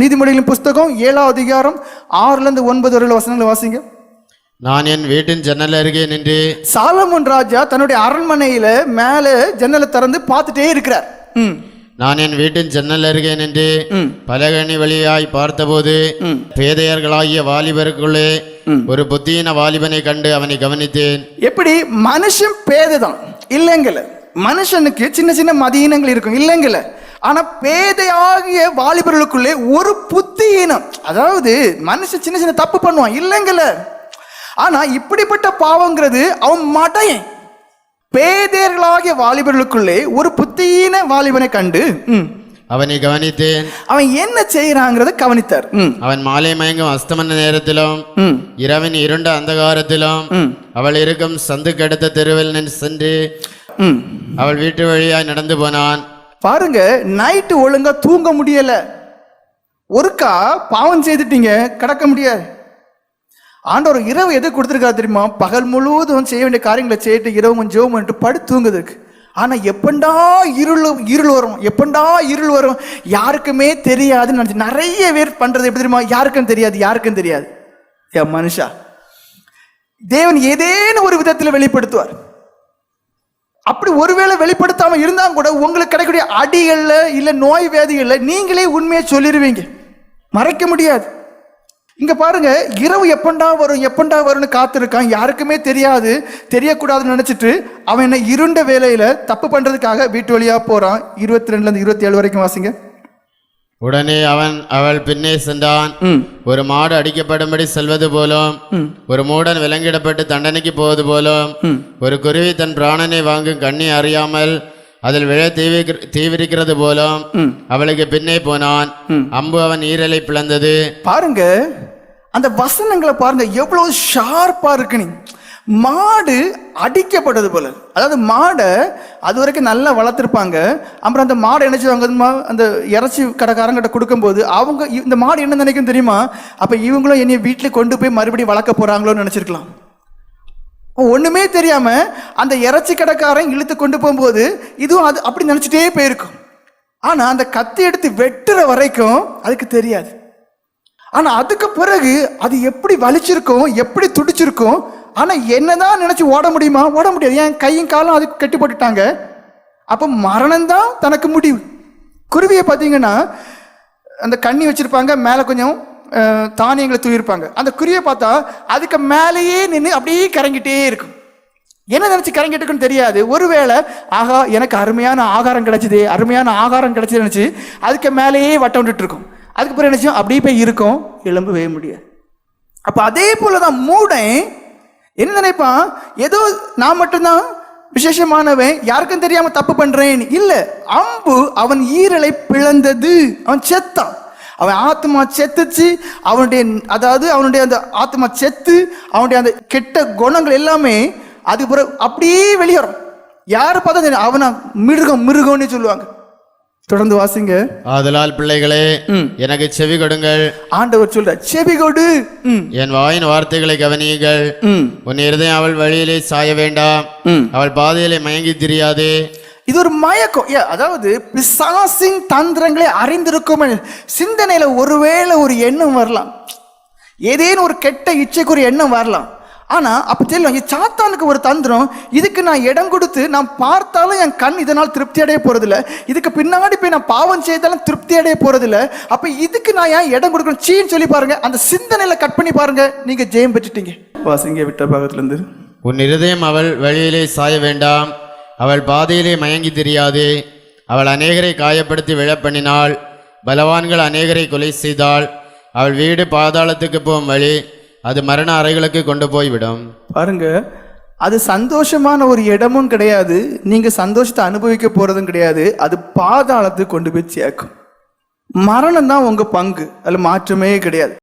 நீதிமொழிகளின் புஸ்தகம் ஏழாவது அதிகாரம் ஆறுல இருந்து ஒன்பது வரையில வசனங்களை வாசிங்க. நான் என் வீட்டின் ஜன்னல் அருகே நின்று. சாலமன் ராஜா தன்னுடைய அரண்மனையில மேல ஜன்னலை திறந்து பார்த்துட்டே இருக்கிறார். நான் என் வீட்டின் ஜன்னல் அருகே நின்று. பலகணி வழியாய் பார்த்தபோது. பேதையர்களாகிய வாலிபருக்குள்ளே ஒரு புத்தியின வாலிபனை கண்டு அவனை கவனித்தேன். எப்படி? மனுஷன் பேதைதான். இல்லைங்கல. மனுஷனுக்கு சின்ன சின்ன மதியினங்கள் இருக்கும். இல்லைங்கல. ஆனா பேதையாகிய வாலிபர்களுக்குள்ளே ஒரு புத்தியினம் அதாவது மனுஷன் சின்ன சின்ன தப்பு பண்ணுவான் இல்லைங்கல ஆனா இப்படிப்பட்ட பாவங்கிறது அவன் மடையன். பேதையர்களாகிய வாலிபர்களுக்குள்ளே ஒரு புத்தியின வாலிபனை கண்டு அவனை கவனித்தேன். அவன் என்ன செய்யறாங்கிறத கவனித்தார் ம், அவன் மாலை மயங்கும் அஸ்தமன நேரத்திலும் ம், இரவின் இருண்ட அந்தகாரத்திலும் ம், அவள் இருக்கும் சந்துக்கடுத்த தெருவில் நின்று சென்று பாருங்க நைட்டு ஒழுங்கா தூங்க முடியல. ஒருக்கா பாவம் செய்துட்டீங்க கடக்க முடியாது. ஆண்டவர் இரவு எது கொடுத்துருக்கா தெரியுமா? பகல் முழுவதும் செய்ய வேண்டிய காரியங்களை செய்யிட்டு இரவு கொஞ்சம் ஜெபம் பண்ணிட்டு படு தூங்குறதுக்கு. ஆனா எப்பண்டா இருள் இருள் வரும்? எப்பண்டா இருள் வரும்? யாருக்குமே தெரியாதுன்னு நினைச்சு நிறைய பேர் பண்றது எப்படி தெரியுமா? யாருக்கும் தெரியாது யாருக்கும் தெரியாது. என் மனுஷா தேவன் ஏதேனும் ஒரு விதத்தில் வெளிப்படுத்துவார். அப்படி ஒருவேளை வெளிப்படுத்தாம இருந்தா கூட உங்களுக்கு கிடைக்கக்கூடிய அடிகள்ல இல்ல நோய் வேதிகள்ல நீங்களே உண்மையை சொல்லிடுவீங்க மறைக்க முடியாது. இங்க பாருங்க இரவு எப்பண்டா வரும் எப்பண்டா வரும்னு காத்திருக்கான் யாருக்குமே தெரியாது தெரியக்கூடாதுன்னு நினைச்சிட்டு அவன் என்ன இருண்ட வேலையில தப்பு பண்றதுக்காக வீட்டு வழியா போறான். இருபத்தி ரெண்டுல இருந்து இருபத்தி ஏழு வரைக்கும் வாசிங்க. உடனே அவன் அவள் பின்னே சென்றான் ஒரு மாடு அடிக்கப்படும்படி செல்வது போலும். ஒரு மூடன் விலங்கிடப்பட்டு தண்டனைக்கு போவது போலும். ஒரு குருவி தன் பிராணனை வாங்கும் கண்ணி அறியாமல் அதில் விழ தீவிர தீவிரிக்கிறது போலும். அவளுக்கு பின்னே போனான். அம்பு அவன் ஈரலை பிளந்தது பாருங்க அந்த வசனங்களை பாருங்க எவ்வளவு ஷார்ப்பா இருக்கு நீ மாடு அடிக்கப்பட்டது போல. அதாவது மாடை அது வரைக்கும் நல்லா வளர்த்துருப்பாங்க. அப்புறம் அந்த மாடை என்ன செய்வாங்க அந்த இறைச்சி கடைக்காரங்கிட்ட கொடுக்கும்போது அவங்க இந்த மாடு என்ன நினைக்கும் தெரியுமா? அப்போ இவங்களும் என்னை வீட்டில் கொண்டு போய் மறுபடியும் வளர்க்க போகிறாங்களோன்னு நினச்சிருக்கலாம். ஒன்றுமே தெரியாமல் அந்த இறைச்சி கடைக்காரன் இழுத்து கொண்டு போகும்போது இதுவும் அது அப்படி நினச்சிட்டே போயிருக்கும். ஆனால் அந்த கத்தி எடுத்து வெட்டுற வரைக்கும் அதுக்கு தெரியாது. ஆனால் அதுக்கு பிறகு அது எப்படி வலிச்சிருக்கும் எப்படி துடிச்சிருக்கும் ஆனால் என்னதான் நினைச்சு ஓட முடியுமா? ஓட முடியாது. ஏன் கையும் காலும் அதுக்கு கட்டி போட்டுட்டாங்க அப்போ மரணம்தான் தனக்கு முடிவு. குருவியை பார்த்தீங்கன்னா அந்த கண்ணி வச்சிருப்பாங்க மேலே கொஞ்சம் தானியங்களை தூயிருப்பாங்க அந்த குருவியை பார்த்தா அதுக்கு மேலேயே நின்று அப்படியே கறங்கிட்டே இருக்கும். என்ன நினச்சி கரங்கிட்டு இருக்குன்னு தெரியாது. ஒருவேளை ஆகா எனக்கு அருமையான ஆகாரம் கிடச்சிது அருமையான ஆகாரம் கிடைச்சது நினச்சி அதுக்கு மேலேயே வட்டம் விட்டுட்டு இருக்கும் அதுக்கு பிறகு நினைச்சோம் அப்படியே போய் இருக்கும். எலும்பவே முடியாது. அப்போ அதே போலதான் மூடன் என்ன நினைப்பான் ஏதோ நான் மட்டும்தான் விசேஷமானவன் யாருக்கும் தெரியாம தப்பு பண்றேன். இல்ல அம்பு அவன் ஈரலை பிளந்தது. அவன் செத்தான். அவன் ஆத்மா செத்துச்சு. அவனுடைய அதாவது அவனுடைய அந்த ஆத்மா செத்து அவனுடைய அந்த கெட்ட குணங்கள் எல்லாமே அது பிறகு அப்படியே வெளியேறும். யார் பார்த்தா தெரியும், அவனை மிருகம் மிருகம்னு சொல்லுவாங்க. தொடர்ந்து வாசிங்க. ஆதலால் பிள்ளைகளே. எனக்கு செவி கொடுங்கள். ஆண்டவர் சொல்ற செவி கொடு. என் வாயின் வார்த்தைகளை கவனியுங்கள். உன் இருதயம் அவள் வழியிலே சாய வேண்டாம். அவள் பாதையிலே மயங்கி திரியாதே. இது ஒரு மயக்கம். அதாவது பிசாசின் தந்திரங்களை அறிந்திருக்கும் சிந்தனையில ஒருவேளை ஒரு எண்ணம் வரலாம். ஏதேனும் ஒரு கெட்ட இச்சைக்கு ஒரு எண்ணம் வரலாம். ஆனா அப்ப தெரியும் சாத்தானுக்கு ஒரு தந்திரம் இதுக்கு நான் இடம் கொடுத்து நான் பார்த்தாலும் என் கண் இதனால் திருப்தி அடைய போறதில்ல. இதுக்கு பின்னாடி போய் நான் பாவம் செய்தாலும் திருப்தி அடைய போறதில்ல. அப்ப இதுக்கு நான் ஏன் இடம் கொடுக்கணும்? சீன்னு சொல்லி பாருங்க. அந்த சிந்தனையில கட் பண்ணி பாருங்க. நீங்க ஜெயம் பெற்றுட்டீங்க. வாசிங்க விட்ட பாகத்துல இருந்து உன் இருதயம் அவள் வழியிலே சாய வேண்டாம். அவள் பாதையிலே மயங்கி திரியாதே. அவள் அநேகரை காயப்படுத்தி விழப்பண்ணினாள். பலவான்கள் அநேகரை கொலை செய்தாள். அவள் வீடு பாதாளத்துக்கு போகும் வழி. அது மரண அறைகளுக்கு கொண்டு போய்விடும். பாருங்க அது சந்தோஷமான ஒரு இடமும் கிடையாது. நீங்க சந்தோஷத்தை அனுபவிக்க போறதும் கிடையாது. அது பாதாளத்துக்கு கொண்டு போய் சேர்க்கும். மரணம் தான் உங்க பங்கு. அதுல மாற்றமே கிடையாது.